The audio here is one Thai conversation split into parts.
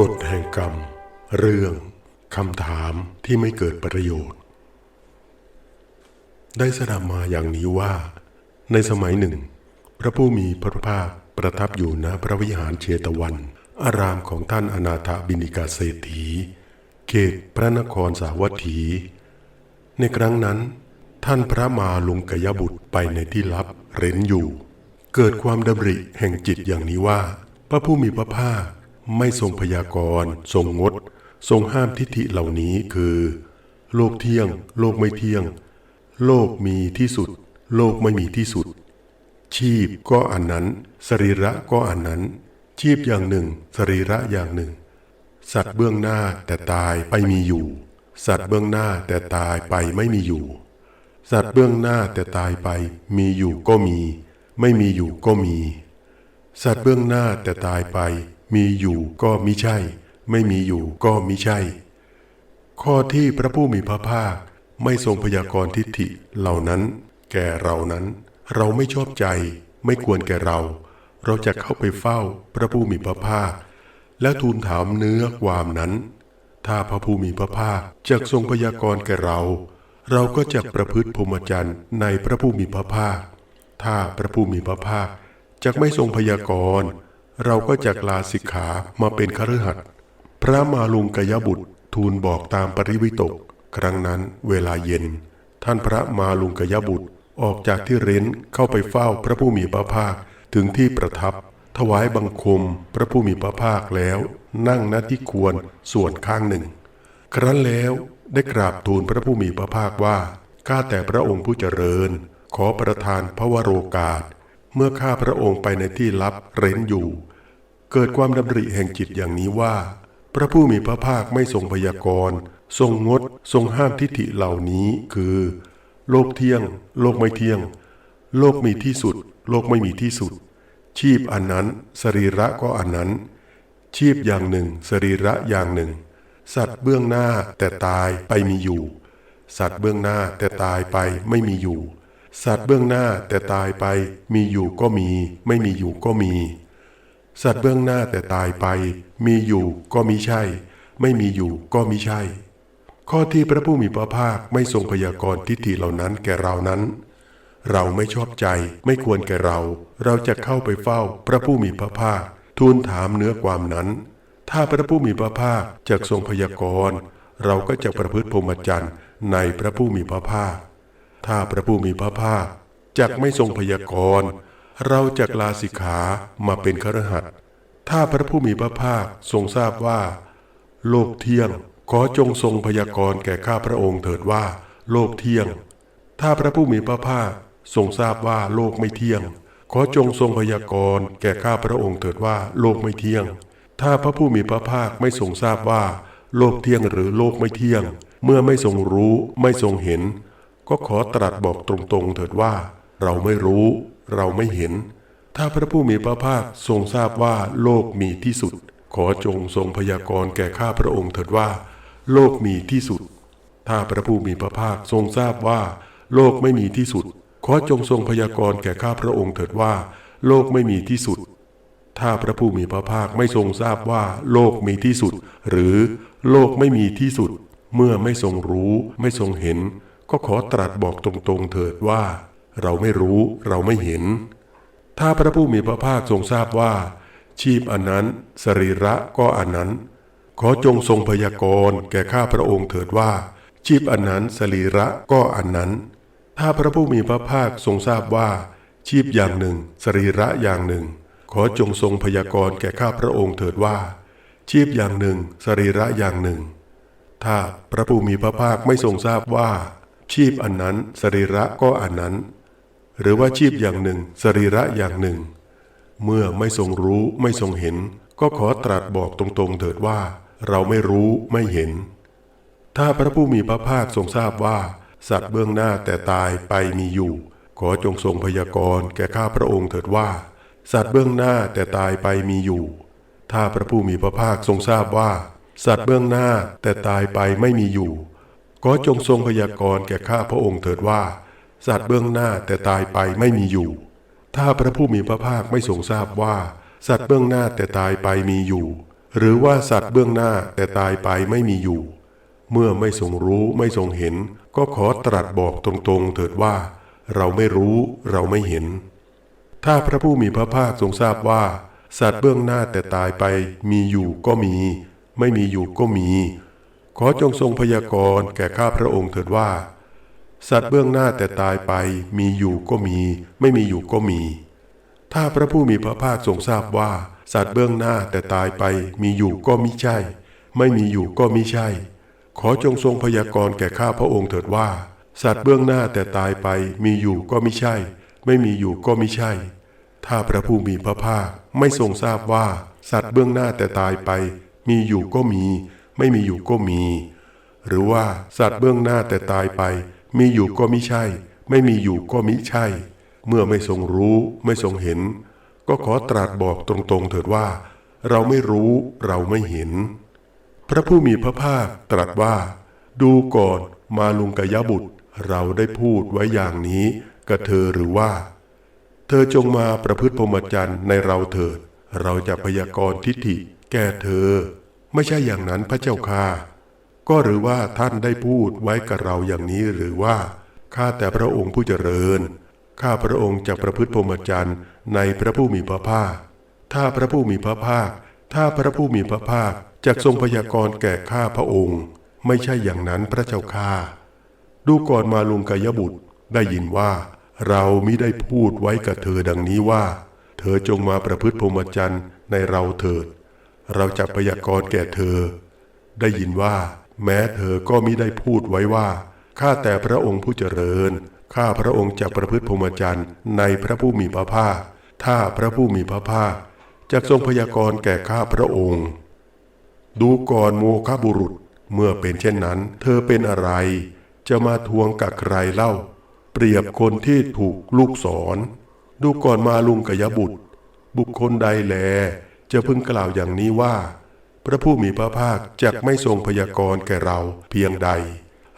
กฎแห่งกรรม เรื่องคำถามที่ไม่เกิดประโยชน์ ได้สดับมาอย่างนี้ว่า ในสมัยหนึ่ง พระผู้มีพระภาคประทับอยู่ณพระวิหารเชตวัน อารามของท่านอนาถบินิกาเศรษฐี เขตพระนครสาวัตถี ในครั้งนั้น ท่านพระมาลุงกยบุตรไปในที่ลับเร้นอยู่ เกิดความดำริแห่งจิตอย่างนี้ว่า พระผู้มีพระภาค ไม่ทรงพยากรณ์ทรงงด ทรงห้ามทิฏฐิเหล่านี้คือ โลกเที่ยง โลกไม่เที่ยง โลกมีที่สุด โลกไม่มีที่สุด ชีพก็อันนั้น สรีระก็อันนั้น ชีพอย่างหนึ่ง สรีระอย่างหนึ่ง สัตว์เบื้องหน้าแต่ตายไปมีอยู่ สัตว์เบื้องหน้าแต่ตายไปไม่มีอยู่ สัตว์เบื้องหน้าแต่ตายไป มีอยู่ก็มี ไม่มีอยู่ก็มี สัตว์เบื้องหน้าแต่ตายไป มีอยู่ก็มิใช่ ไม่มีอยู่ก็มิใช่ ข้อที่พระผู้มีพระภาคไม่ทรงพยากรณ์ทิฏฐิเหล่านั้น แก่เรานั้น เราไม่ชอบใจ ไม่ควรแก่เรา เราจะเข้าไปเฝ้าพระผู้มีพระภาค และทูลถามเนื้อความนั้น ถ้าพระผู้มีพระภาคจะทรงพยากรณ์แก่เรา เราก็จะประพฤติพรหมจรรย์ในพระผู้มีพระภาค ถ้าพระผู้มีพระภาคจะไม่ทรงพยากรณ์ เราก็จะลาสิกขามาเป็นคฤหัสถ์พระมาลุงกยบุตรทูลบอกตามปริวิตก ครั้งนั้นเวลาเย็น ท่านพระมาลุงกยบุตรออกจากที่เร้นเข้าไปเฝ้าพระผู้มีพระภาคถึงที่ประทับ ถวายบังคมพระผู้มีพระภาคแล้ว นั่งณที่ควรส่วนข้างหนึ่ง ครั้นแล้วได้กราบทูลพระผู้มีพระภาคว่าข้าแต่พระองค์ผู้เจริญ ขอประทานพระวโรกาส เมื่อข้าพระองค์ไปในที่ลับเร้นอยู่ เกิดความดำริแห่งจิตอย่างนี้ว่า พระผู้มีพระภาคไม่ทรงพยากรณ์ทรงงด ทรงห้ามทิฏฐิเหล่านี้คือ โลกเที่ยง โลกไม่เที่ยง โลกมีที่สุด โลกไม่มีที่สุด ชีพอันนั้น สรีระก็อันนั้น ชีพอย่างหนึ่ง สรีระอย่างหนึ่ง สัตว์เบื้องหน้าแต่ตายไปมีอยู่ สัตว์เบื้องหน้าแต่ตายไปไม่มีอยู่ สัตว์เบื้องหน้าแต่ตายไปมีอยู่ก็มี ไม่มีอยู่ก็มี สัตว์เบื้องหน้าแต่ตายไป มีอยู่ก็มิใช่ ไม่มีอยู่ก็มิใช่ ข้อที่พระผู้มีพระภาคไม่ทรงพยากรณ์ทิฏฐิเหล่านั้นแก่เรานั้น เราไม่ชอบใจไม่ควรแก่เรา เราจะเข้าไปเฝ้าพระผู้มีพระภาคทูลถามเนื้อความนั้น ถ้าพระผู้มีพระภาคจะทรงพยากรณ์เราก็จะประพฤติพรหมจรรย์ในพระผู้มีพระภาค ถ้าพระผู้มีพระภาคจักไม่ทรงพยากรณ์เราจักลาสิกขามาเป็นครหัสถ์ถ้าพระผู้มีพระภาคทรงทราบว่า โลกเที่ยงขอจงทรงพยากรณ์แก่ข้าพระองค์เถิดว่า โลกเที่ยง ถ้าพระผู้มีพระภาคทรงทราบว่าโลกไม่เที่ยง ขอจงทรงพยากรณ์แก่ข้าพระองค์เถิดว่าโลกไม่เที่ยง ถ้าพระผู้มีพระภาคไม่ทรงทราบว่า โลกเที่ยงหรือโลกไม่เที่ยง เมื่อไม่ทรงรู้ไม่ทรงเห็น ก็ขอตรัสบอกตรงๆ เถิดว่า เราไม่รู้ เราไม่เห็น ถ้าพระผู้มีพระภาคทรงทราบว่าโลกมีที่สุด ขอจงทรงพยากรณ์แก่ข้าพระองค์เถิดว่า โลกมีที่สุด ถ้าพระผู้มีพระภาคทรงทราบว่า โลกไม่มีที่สุด ขอจงทรงพยากรณ์แก่ข้าพระองค์เถิดว่า โลกไม่มีที่สุด ถ้าพระผู้มีพระภาคไม่ทรงทราบว่า โลกมีที่สุด หรือโลกไม่มีที่สุด เมื่อไม่ทรงรู้ ไม่ทรงเห็น ก็ขอตรัสบอกตรงๆเถิดว่า เราไม่รู้เราไม่เห็น ถ้าพระผู้มีพระภาคทรงทราบว่า ชีพอันนั้น สรีระก็อันนั้น ขอจงทรงพยากรณ์แก่ข้าพระองค์เถิดว่า ชีพอันนั้นสรีระก็อันนั้น ถ้าพระผู้มีพระภาคทรงทราบว่า ชีพอย่างหนึ่ง สรีระอย่างหนึ่ง ขอจงทรงพยากรณ์แก่ข้าพระองค์เถิดว่า ชีพอย่างหนึ่ง สรีระอย่างหนึ่ง ถ้าพระผู้มีพระภาคไม่ทรงทราบว่า ชีพอันนั้นสรีระก็อันนั้น หรือว่าชีพอย่างหนึ่งสรีระอย่างหนึ่ง เมื่อไม่ทรงรู้ไม่ทรงเห็น ก็ขอตรัสบอกตรงๆ เถิดว่า เราไม่รู้ไม่เห็น ถ้าพระผู้มีพระภาคทรงทราบว่า สัตว์เบื้องหน้าแต่ตายไปมีอยู่ ขอจงทรงพยากรณ์แก่ข้าพระองค์เถิดว่า สัตว์เบื้องหน้าแต่ตายไปมีอยู่ ถ้าพระผู้มีพระภาคทรงทราบว่า สัตว์เบื้องหน้าแต่ตายไปไม่มีอยู่ ขอจงทรงพยากรณ์แก่ข้าพระองค์เถิดว่า สัตว์เบื้องหน้าแต่ตายไปไม่มีอยู่ ถ้าพระผู้มีพระภาคไม่ทรงทราบว่า สัตว์เบื้องหน้าแต่ตายไปมีอยู่ หรือว่าสัตว์เบื้องหน้าแต่ตายไปไม่มีอยู่ เมื่อไม่ทรงรู้ไม่ทรงเห็น ก็ขอตรัสบอกตรงๆ เถิดว่า เราไม่รู้เราไม่เห็น ถ้าพระผู้มีพระภาคทรงทราบว่า สัตว์เบื้องหน้าแต่ตายไปมีอยู่ก็มี ไม่มีอยู่ก็มี ขอจงทรงพยากรณ์แก่ข้าพระองค์เถิดว่า สัตว์เบื้องหน้าแต่ตายไปมีอยู่ก็มี ไม่มีอยู่ก็มี ถ้าพระผู้มีพระภาคทรงทราบว่า สัตว์เบื้องหน้าแต่ตายไปมีอยู่ก็มิใช่ ไม่มีอยู่ก็มิใช่ ขอจงทรงพยากรณ์แก่ข้าพระองค์เถิดว่า สัตว์เบื้องหน้าแต่ตายไปมีอยู่ก็มิใช่ ไม่มีอยู่ก็มิใช่ ถ้าพระผู้มีพระภาคไม่ทรงทราบว่า สัตว์เบื้องหน้าแต่ตายไป มีอยู่ก็มี ไม่มีอยู่ก็มี หรือว่าสัตว์เบื้องหน้าแต่ตายไป มีอยู่ก็มิใช่ ไม่มีอยู่ก็มิใช่ เมื่อไม่ทรงรู้ไม่ทรงเห็น ก็ขอตรัสบอกตรงๆ เถิดว่า เราไม่รู้เราไม่เห็น พระผู้มีพระภาคตรัสว่า ดูก่อนมาลุงกยบุตร เราได้พูดไว้อย่างนี้กับเธอหรือว่า เธอจงมาประพฤติพรหมจรรย์ในเราเถิด เราจะพยากรณ์ทิฏฐิแก่เธอ ไม่ใช่อย่างนั้นพระเจ้าค่ะ ก็หรือว่าท่านได้พูดไว้กับเราอย่างนี้หรือว่า ข้าแต่พระองค์ผู้เจริญ ข้าพระองค์จะประพฤติพรหมจรรย์ในพระผู้มีพระภาค ถ้าพระผู้มีพระภาค ถ้าพระผู้มีพระภาคจะทรงพยากรณ์แก่ข้าพระองค์ ไม่ใช่อย่างนั้นพระเจ้าค่าดูก่อนมาลุงกายบุตรได้ยินว่า เรามิได้พูดไว้กับเธอดังนี้ว่า เธอจงมาประพฤติพรหมจรรย์ในเราเถิด เราจะพยากรณ์แก่เธอ ได้ยินว่า แม้เธอก็มิได้พูดไว้ว่า ข้าแต่พระองค์ผู้เจริญ ข้าพระองค์จะประพฤติพรหมจรรย์ในพระผู้มีพระภาค ถ้าพระผู้มีพระภาคจะทรงพยากรณ์แก่ข้าพระองค์ ดูก่อนโมฆะบุรุษ เมื่อเป็นเช่นนั้น เธอเป็นอะไร จะมาทวงกับใครเล่า เปรียบคนที่ถูกลูกศรดูก่อนมาลุงกยบุตร บุคคลใดแล จะพึงกล่าวอย่างนี้ว่า พระผู้มีพระภาคจักไม่ทรงพยากรณ์แก่เราเพียงใด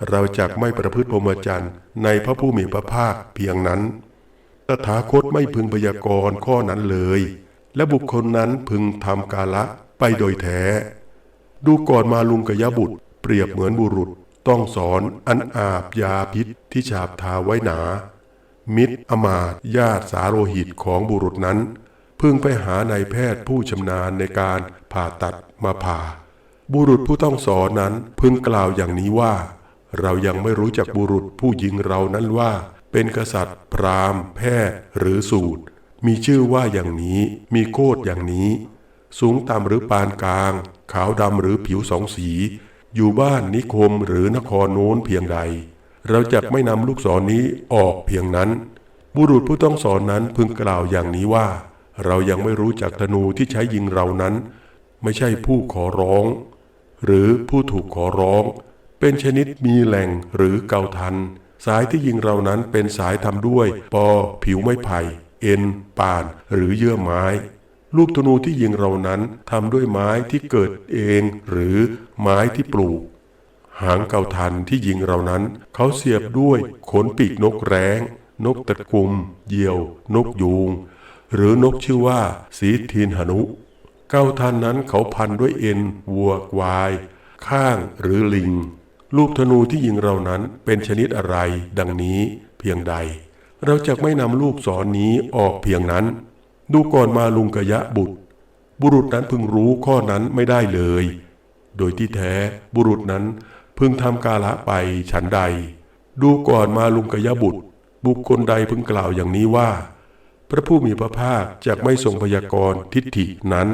เราจักไม่ประพฤติพรหมจรรย์ในพระผู้มีพระภาคเพียงนั้นตถาคตไม่พึงพยากรณ์ข้อนั้นเลย และบุคคลนั้นพึงทำกาละไปโดยแท้ ดูก่อนมาลุงกยบุตร เปรียบเหมือนบุรุษต้องสอนอันอาบยาพิษที่ฉาบทาไว้หนา มิตรอมาตญาติสาโรหิตของบุรุษนั้น พึงไปหานายแพทย์ผู้ชำนาญในการผ่าตัดมาผ่า บุรุษผู้ต้องสอนนั้นพึงกล่าวอย่างนี้ว่า เรายังไม่รู้จักบุรุษผู้ยิงเรานั้นว่า เป็นกษัตริย์ พราหมณ์ แพทย์ หรือสูตร มีชื่อว่าอย่างนี้ มีโคดอย่างนี้ สูงต่ำหรือปานกลาง ขาวดำหรือผิวสองสี อยู่บ้านนิคมหรือนครโน้นเพียงใด เราจะไม่นำลูกศรนนี้ออกเพียงนั้น บุรุษผู้ต้องสอนนั้นพึงกล่าวอย่างนี้ว่า เรายังไม่รู้จักธนูที่ใช้ยิงเรานั้น ไม่ใช่ผู้ขอร้อง หรือผู้ถูกขอร้อง เป็นชนิดมีแหล่งหรือเกาทัน สายที่ยิงเรานั้นเป็นสายทำด้วย ปอ ผิวไม้ไผ่ เอ็น ป่าน หรือเยื่อไม้ ลูกธนูที่ยิงเรานั้นทำด้วยไม้ที่เกิดเอง หรือไม้ที่ปลูก หางเกาทันที่ยิงเรานั้น เขาเสียบด้วยขนปีกนกแร้งนกตะกุม เหยี่ยว นกยูง หรือนกชื่อว่า สีทินหนุ เก้าทันนั้นเขาพันด้วยเอ็นวัวควาย ข้างหรือลิง ลูกธนูที่ยิงเรานั้นเป็นชนิดอะไร ดังนี้เพียงใด เราจะไม่นำลูกศรนนี้ออกเพียงนั้น ดูก่อนมาลุงกะยะบุตร บุรุษนั้นพึงรู้ข้อนั้นไม่ได้เลย โดยที่แท้บุรุษนั้นพึงทำกาละไปฉันใด ดูก่อนมาลุงกยะบุตร บุคคลใดพึงกล่าวอย่างนี้ว่า พระผู้มีพระภาคจะไม่ทรงพยากรณ์ทิฏฐินั้น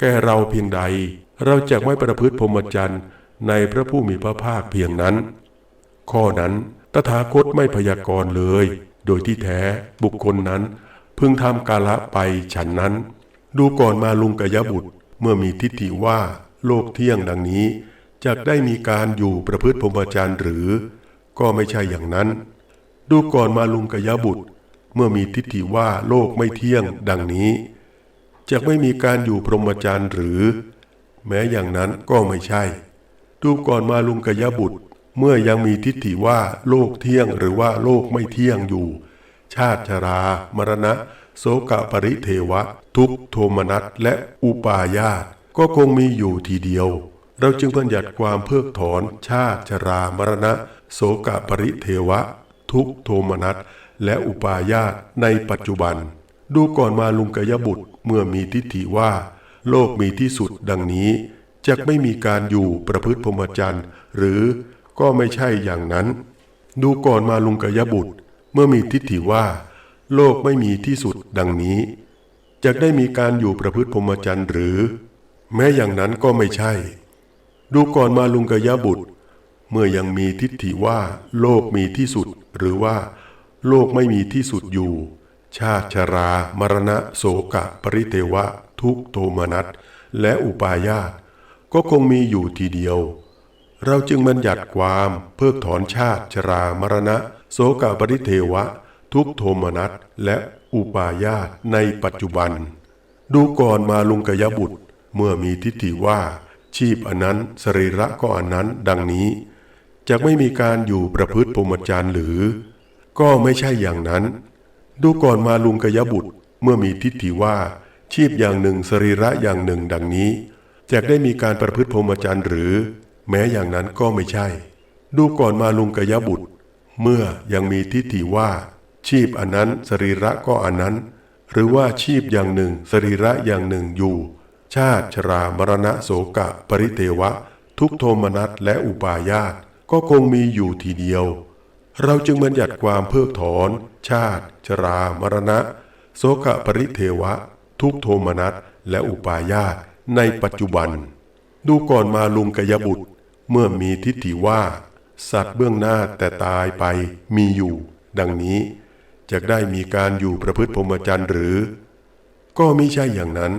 แก่เราเพียงใด เราจะไม่ประพฤติพรหมจรรย์ในพระผู้มีพระภาคเพียงนั้น ข้อนั้นตถาคตไม่พยากรณ์เลย โดยที่แท้บุคคลนั้น พึงทำกาละไปฉันนั้น ดูก่อนมาลุงกยบุตรเมื่อมีทิฏฐิว่าโลกเที่ยงดังนี้จะได้มีการอยู่ประพฤติพรหมจรรย์หรือ ก็ไม่ใช่อย่างนั้น ดูก่อนมาลุงกยบุตร เมื่อมีทิฏฐิว่าโลกไม่เที่ยงดังนี้จะไม่มีการอยู่พรหมจรรย์หรือ แม้อย่างนั้นก็ไม่ใช่ ดูก่อนมาลุงกยบุตร เมื่อยังมีทิฏฐิว่าโลกเที่ยงหรือว่าโลกไม่เที่ยงอยู่ ชาติชรา มรณะ โสกปริเทวะ ทุกโทมนัสและอุปาญาตก็คงมีอยู่ทีเดียว เราจึงบัญญัติความเพิกถอน ชาติชรา มรณะ โสกปริเทวะ ทุกโทมนัส และอุปาญาตในปัจจุบัน ดูก่อนมาลุงกยบุตรเมื่อมีทิฏฐิว่า โลกมีที่สุดดังนี้จะไม่มีการอยู่ประพฤติพรหมจรรย์ หรือก็ไม่ใช่อย่างนั้น ดูก่อนมาลุงกยบุตร เมื่อมีทิฏฐิว่า โลกไม่มีที่สุดดังนี้จะได้มีการอยู่ประพฤติพรหมจรรย์หรือ แม้อย่างนั้นก็ไม่ใช่ ดูก่อนมาลุงกยบุตร เมื่อยังมีทิฏฐิว่า โลกมีที่สุดหรือว่า โลกไม่มีที่สุดอยู่ ชาติชรา มรณะโสกะ ปริเทวะ ทุกโทมนัส และอุปาญาต ก็คงมีอยู่ทีเดียว เราจึงบัญญัติความเพิกถอนชาติชรา มรณะโสกะ ปริเทวะ ทุกโทมนัส และอุปาญาตในปัจจุบัน ดูก่อนมาลุงกยบุตร เมื่อมีทิฏฐิว่า ชีพอันนั้นสรีระก็อันนั้นดังนี้จะไม่มีการอยู่ประพฤติพรหมจรรย์หรือ ก็ไม่ใช่อย่างนั้น ดูก่อนมาลุงกยบุตรเมื่อมีทิฏฐิว่า ชีพอย่างหนึ่งสรีระอย่างหนึ่งดังนี้จะได้มีการประพฤติพรหมจรรย์หรือ แม้อย่างนั้นก็ไม่ใช่ ดูก่อนมาลุงกยบุตร เมื่อยังมีทิฏฐิว่า ชีพอันนั้นสรีระก็อันนั้น หรือว่าชีพอย่างหนึ่งสรีระอย่างหนึ่งอยู่ ชาติชรามรณะโสกะ ปริเทวะ ทุกโทมนัสและอุปาญาตก็คงมีอยู่ทีเดียว เราจึงบัญญัติความเพิกถอน ชาติ ชรามรณะ โสกะปริเทวะ ทุกโทมนัสและอุปาญาตในปัจจุบัน ดูก่อนมาลุงกยบุตร เมื่อมีทิฏฐิว่า สัตว์เบื้องหน้าแต่ตายไปมีอยู่ ดังนี้จะได้มีการอยู่ประพฤติพรหมจรรย์หรือ ก็ไมิใช่อย่างนั้น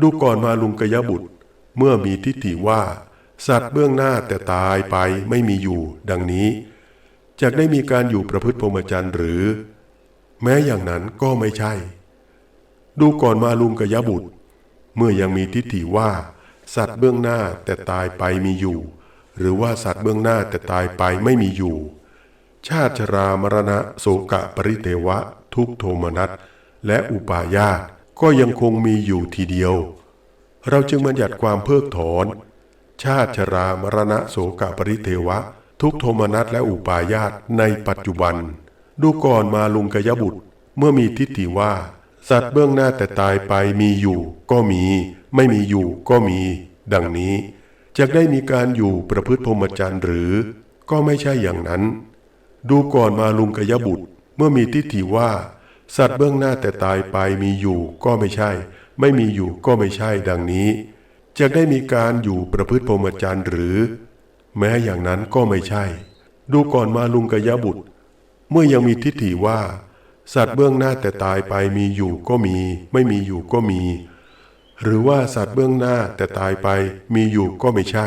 ดูก่อนมาลุงกยบุตร เมื่อมีทิฏฐิว่า สัตว์เบื้องหน้าแต่ตายไปไม่มีอยู่ ดังนี้ จะได้มีการอยู่ประพฤติพรหมจรรย์หรือ แม้อย่างนั้นก็ไม่ใช่ ดูก่อนมาลุงกยบุตร เมื่อยังมีทิฏฐิว่า สัตว์เบื้องหน้าแต่ตายไปมีอยู่ หรือว่าสัตว์เบื้องหน้าแต่ตายไปไม่มีอยู่ ชาติชรามรณะโสกะปริเทวะ ทุกโทมนัสและอุปาญาตก็ยังคงมีอยู่ทีเดียว เราจึงบัญญัติความเพิกถอน ชาติชรามรณะโสกะปริเทวะ ทุกโทมนัสและอุปาญาตในปัจจุบัน ดูก่อนมาลุงกยบุตร เมื่อมีทิฏฐิว่า สัตว์เบื้องหน้าแต่ตายไปมีอยู่ ก็มี ไม่มีอยู่ก็มี ดังนี้จะได้มีการอยู่ประพฤติพรหมจรรย์หรือ ก็ไม่ใช่อย่างนั้น ดูก่อนมาลุงกยบุตร เมื่อมีทิฏฐิว่า สัตว์เบื้องหน้าแต่ตายไปมีอยู่ ก็ไม่ใช่ ไม่มีอยู่ก็ไม่ใช่ดังนี้จะได้มีการอยู่ประพฤติพรหมจรรย์หรือ แม้อย่างนั้นก็ไม่ใช่ ดูก่อนมาลุงกยบุตร เมื่อยังมีทิฏฐิว่า สัตว์เบื้องหน้าแต่ตายไปมีอยู่ก็มี ไม่มีอยู่ก็มี หรือว่าสัตว์เบื้องหน้าแต่ตายไปมีอยู่ก็ไม่ใช่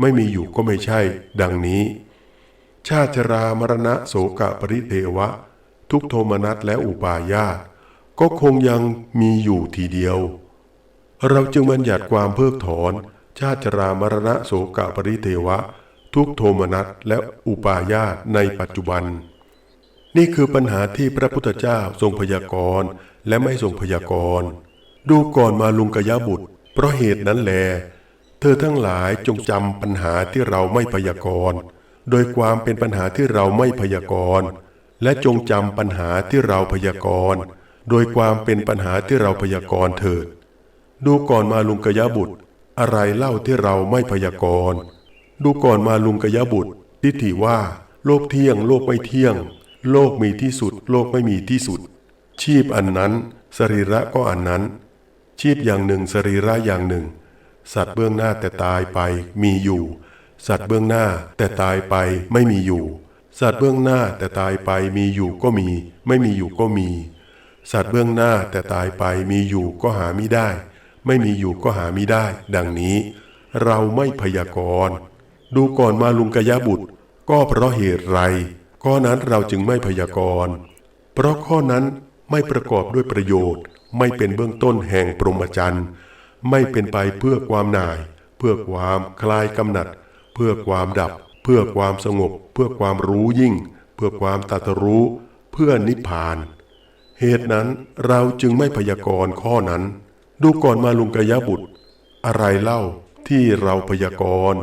ไม่มีอยู่ก็ไม่ใช่ ดังนี้ ชาติชรามรณะโสกะปริเทวะ ทุกโทมนัสและอุปาญาตก็คงยังมีอยู่ทีเดียว เราจึงบัญญัติความเพิกถอน ชาติชรามรณะโสกะปริเทวะ ทุกโทมนัสและอุปาญาตในปัจจุบัน นี่คือปัญหาที่พระพุทธเจ้าทรงพยากรณ์และไม่ทรงพยากรณ์ดูก่อนมาลุงกยบุตร เพราะเหตุนั้นแล เธอทั้งหลายจงจำปัญหาที่เราไม่พยากรณ์โดยความเป็นปัญหาที่เราไม่พยากรณ์และจงจำปัญหาที่เราพยากรณ์โดยความเป็นปัญหาที่เราพยากรณ์เถิด ดูก่อนมาลุงกยบุตร อะไรเล่าที่เราไม่พยากรณ์ ดูก่อนมาลุงกยบุตรทิฏฐิว่า โลกเที่ยง โลกไม่เที่ยง โลกมีที่สุด โลกไม่มีที่สุด ชีพอันนั้น สรีระก็อันนั้น ชีพอย่างหนึ่ง สรีระอย่างหนึ่ง สัตว์เบื้องหน้าแต่ตายไปมีอยู่ สัตว์เบื้องหน้าแต่ตายไปไม่มีอยู่ สัตว์เบื้องหน้าแต่ตายไปมีอยู่ก็มี ไม่มีอยู่ก็มี สัตว์เบื้องหน้าแต่ตายไปมีอยู่ก็หาไม่ได้ ไม่มีอยู่ก็หาไม่ได้ ดังนี้ เราไม่พยากรณ์ ดูก่อนมาลุงกยบุตร ก็เพราะเหตุไรข้อนั้นเราจึงไม่พยากรณ์ เพราะข้อนั้นไม่ประกอบด้วยประโยชน์ ไม่เป็นเบื้องต้นแห่งปรมจรรย์ไม่เป็นไปเพื่อความหน่าย เพื่อความคลายกำหนัด เพื่อความดับ เพื่อความสงบ เพื่อความรู้ยิ่ง เพื่อความตรัสรู้ เพื่อนิพพาน เหตุนั้นเราจึงไม่พยากรณ์ข้อนั้น ดูก่อนมาลุงกยบุตร อะไรเล่าที่เราพยากรณ์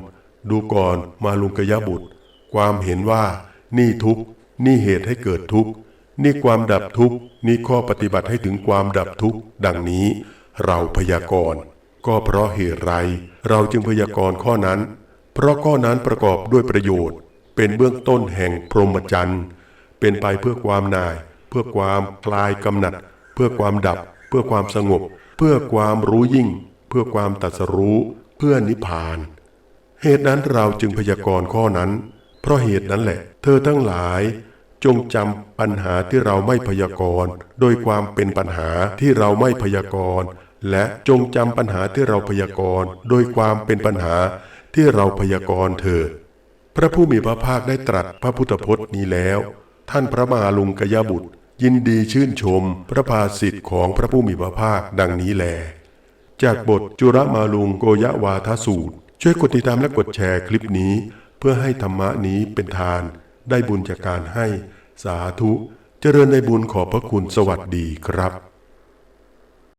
ดูก่อนมาลุงกยบุตร ความเห็นว่านี่ทุกนี่เหตุให้เกิดทุกนี่ความดับทุกนี่ข้อปฏิบัติให้ถึงความดับทุกดังนี้ เราพยากรณ์ก็เพราะเหตุไร เราจึงพยากรณ์ข้อนั้น เพราะข้อนั้นประกอบด้วยประโยชน์ เป็นเบื้องต้นแห่งพรหมจรรย์ เป็นไปเพื่อความนาย เพื่อความคลายกำหนัด เพื่อความดับ เพื่อความสงบ เพื่อความรู้ยิ่ง เพื่อความตรัสรู้ เพื่อนิพพาน เหตุนั้นเราจึงพยากรณ์ข้อนั้น เพราะเหตุนั้นแหละ เธอทั้งหลาย จงจำปัญหาที่เราไม่พยากรณ์โดยความเป็นปัญหาที่เราไม่พยากรณ์และจงจำปัญหาที่เราพยากรณ์โดยความเป็นปัญหาที่เราพยากรณ์เถิดพระผู้มีพระภาคได้ตรัสพระพุทธพจน์นี้แล้ว ท่านพระมหาลุงกยบุตร ยินดีชื่นชม พระภาสิทธิ์ของพระผู้มีพระภาคดังนี้แล จากบทจุรมาลุงโกยะวาทสูตร ช่วยกดติดตามและกดแชร์คลิปนี้ เพื่อให้ธรรมะนี้เป็นทาน ได้บุญจากการให้สาธุ เจริญในบุญขอบพระคุณสวัสดีครับ